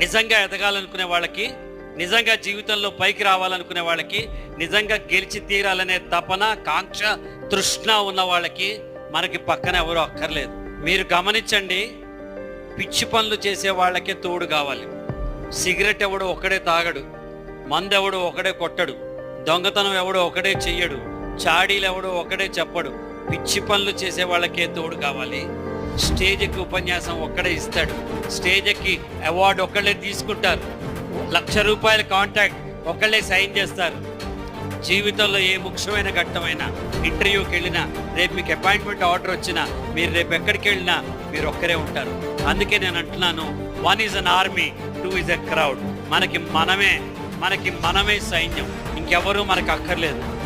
నిజంగా ఎదగాలనుకునే వాళ్ళకి నిజంగా జీవితంలో పైకి రావాలనుకునే వాళ్ళకి నిజంగా గెలిచి తీరాలనే తపన కాంక్ష తృష్ణ ఉన్న వాళ్ళకి మనకి పక్కన ఎవరు అక్కర్లేదు. మీరు గమనించండి పిచ్చి పనులు చేసే వాళ్ళకే తోడు కావాలి. సిగరెట్ ఎవడు ఒకడే తాగడు మందు ఎవడు ఒకడే కొట్టడు దొంగతనం ఎవడో ఒకడే చెయ్యడు చాడీలు ఎవడో ఒకడే చెప్పడు. పిచ్చి పనులు చేసే వాళ్ళకే తోడు కావాలి. స్టేజ్ ఎక్కి ఉపన్యాసం ఒక్కడే ఇస్తాడు. స్టేజ్ ఎక్కి అవార్డు ఒక్కళ్ళే తీసుకుంటారు. లక్ష రూపాయల కాంటాక్ట్ ఒకళ్ళే సైన్ చేస్తారు. జీవితంలో ఏ ముఖ్యమైన ఘట్టమైనా ఇంటర్వ్యూకి వెళ్ళినా రేపు మీకు అపాయింట్మెంట్ ఆర్డర్ వచ్చినా మీరు రేపు ఎక్కడికి వెళ్ళినా మీరు ఒక్కరే ఉంటారు. అందుకే నేను అంటున్నాను one is an army two is a crowd మనకి మనమే మనకి మనమే సైన్యం. ఇంకెవరూ మనకు అక్కర్లేదు.